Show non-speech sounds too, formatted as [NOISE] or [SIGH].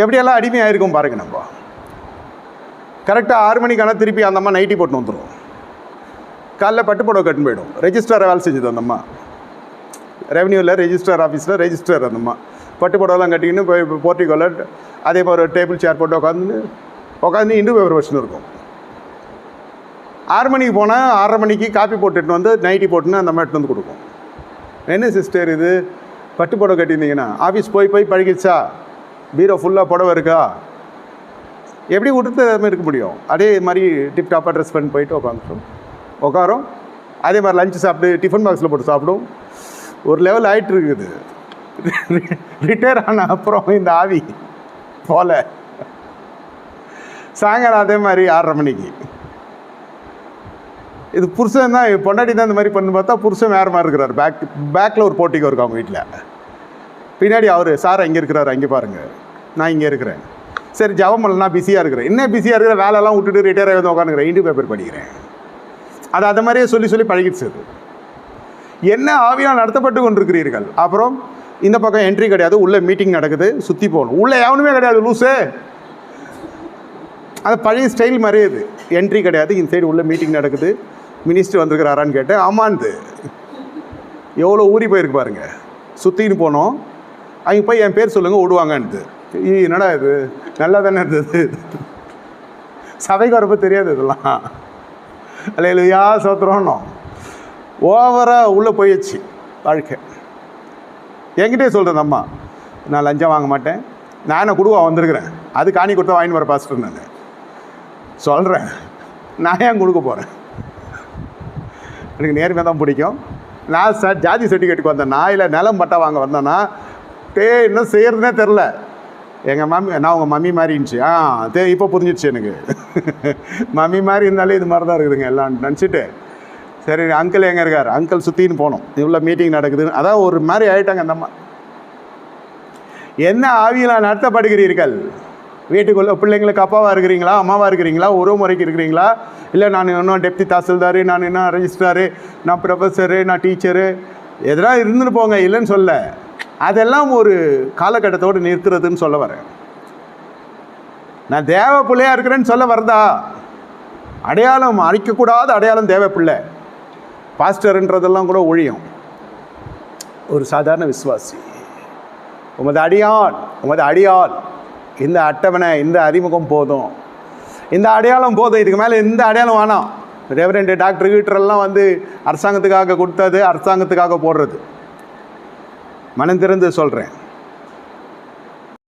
எப்படியெல்லாம் அடிமை இருக்கும் பாருங்க நம்ம. கரெக்டாக ஆறு மணிக்கான திருப்பி அந்த அம்மா நைட்டி போட்டு வந்துடும் காலைல பட்டு புடவை கட்டுன்னு போயிடும். ரெஜிஸ்டரை வேலை செஞ்சது அந்த அம்மா. ரெவன்யூவில் ரெஜிஸ்டர் ஆஃபீஸில் ரெஜிஸ்டர் அந்த அம்மா. பட்டு புடவைலாம் கட்டிக்கின்னு போய் போர்ட்டிகோல அதே மாதிரி டேபிள் சேர் போட்டு உட்காந்து உட்காந்து இண்டு பேப்பர் வச்சுன்னு இருக்கும். ஆறு மணிக்கு போனால் ஆறரை மணிக்கு காப்பி போட்டுட்டு வந்து நைட்டி போட்டுன்னு அந்த மாதிரி வந்து கொடுக்கும். என்ன சிஸ்டர் இது? பட்டு புடவை கட்டியிருந்தீங்கன்னா ஆஃபீஸ் போய் போய் பழகிடுச்சா? பீரோ ஃபுல்லாக புடவை இருக்கா? எப்படி விட்டுட்டு மாதிரி இருக்க முடியும்? அதே மாதிரி டிப்டாப்பாக ட்ரெஸ் பண்ணி போயிட்டு உட்காந்துட்டோம் உட்காரோம் அதே மாதிரி லஞ்சு சாப்பிட்டு டிஃபன் பாக்ஸில் போட்டு சாப்பிடும். ஒரு லெவல் ஆயிட்டு இருக்குது. ரிட்டையர் ஆன அப்புறம் இந்த ஆவி போல. சாயங்காலம் அதே மாதிரி ஆறரை மணிக்கு. இது புருஷன் தான் பொண்டாட்டி தான் இந்த மாதிரி பண்ணு பார்த்தா புருஷன் வேறு மாதிரி இருக்கிறார். பேக் பேக்கில் ஒரு போட்டிக்கு இருக்கு அவங்க வீட்டில் பின்னாடி அவர் சார் அங்கே இருக்கிறார் அங்கே பாருங்கள் நான் இங்கே இருக்கிறேன். சரி ஜவமல் நான் பிஸியாக இருக்கிறேன். என்ன பிஸியாக இருக்கிற? வேலைலாம் விட்டுட்டு ரிட்டையர் ஆகி வந்து உட்காந்துக்கிறேன் இண்டு பேப்பர் படிக்கிறேன். அது அதை மாதிரியே சொல்லி சொல்லி பழகிடுச்சு அது. என்ன ஆவியால் நடத்தப்பட்டு கொண்டிருக்கிறீர்கள்? அப்புறம் இந்த பக்கம் என்ட்ரி கிடையாது. உள்ளே மீட்டிங் நடக்குது. சுற்றி போகணும். உள்ளே எவனுமே கிடையாது. லூஸு அது பழைய ஸ்டைல் மாதிரியே இது. என்ட்ரி கிடையாது. இந்த சைடு உள்ளே மீட்டிங் நடக்குது. மினிஸ்டர் வந்திருக்கிறாரான்னு கேட்டேன். ஆமாந்து. எவ்வளோ ஊறி போயிருக்கு பாருங்கள் சுற்றின்னு போனோம். அங்கே போய் என் பேர் சொல்லுங்கள் விடுவாங்கன்ட்டு ஈ, என்னடா இது? நல்லா தானே இருந்தது? சபைக்கு வரப்போ தெரியாது இதெல்லாம். அல்லையா சோத்திரம்னோம் ஓவராக உள்ளே போயிடுச்சு வாழ்க்கை. என்கிட்டே சொல்கிறேன் அம்மா. நான் லஞ்சம் வாங்க மாட்டேன். நானே குடுவா வந்திருக்கிறேன். அது காணி கொடுத்தா வாங்கிட்டு வர பாஸ்டர் நான். சொல்கிறேன் நான் ஏன் கொடுக்க போகிறேன் எனக்கு நேர்மையாக தான் பிடிக்கும். நான் ச ஜாதி சர்டிஃபிகேட்டுக்கு வந்தேன். நான் இல்லை நிலம் பட்டா வாங்க வந்தேன்னா டே இன்னும் செய்கிறதுனே தெரில எங்கள் மம்மி நான் உங்கள் மம்மி மாதிரி இருந்துச்சு. ஆ தே இப்போ புரிஞ்சிடுச்சு எனக்கு. [LAUGHS] மம்மி மாதிரி இருந்தாலே இது மாதிரி தான் இருக்குதுங்க எல்லாம் நினச்சிட்டு. சரி அங்கிள் எங்கே இருக்கார்? அங்கிள் சுற்றின்னு போனோம். இவ்வளோ மீட்டிங் நடக்குதுன்னு. அதான் ஒரு மாதிரி ஆகிட்டாங்க அந்த அம்மா. என்ன ஆவியில் நடத்தப்படுகிறீர்கள்? வீட்டுக்குள்ளே பிள்ளைங்களுக்கு அப்பாவாக இருக்கிறீங்களா அம்மாவாக இருக்கிறீங்களா உறவு முறைக்கு இருக்கிறீங்களா? இல்லை நான் இன்னும் டெப்டி தாசில்தார் நான் இன்னும் ரெஜிஸ்ட்ராரு நான் ப்ரொஃபஸரு நான் டீச்சரு எதனா இருந்துட்டு போங்க இல்லைன்னு சொல்ல அதெல்லாம் ஒரு காலகட்டத்தோடு நிற்கிறதுன்னு சொல்ல வரேன். நான் தேவ பிள்ளையாக இருக்கிறேன்னு சொல்ல வரதா? அடையாளம் அழிக்கக்கூடாத அடையாளம் தேவ பிள்ளை. பாஸ்டர்ன்றதெல்லாம் கூட ஒழியும். ஒரு சாதாரண விசுவாசி. உமது அடியான் உமது அடியான் இந்த அட்டவணை இந்த அறிமுகம் போதும். இந்த அடையாளம் போதும். இதுக்கு மேலே இந்த அடையாளம் வேணாம். ரெவரெண்டு டாக்டர் கீட்டரெல்லாம் வந்து அரசாங்கத்துக்காக கொடுத்தது அரசாங்கத்துக்காக போடுறது. மனம் திறந்து சொல்கிறேன்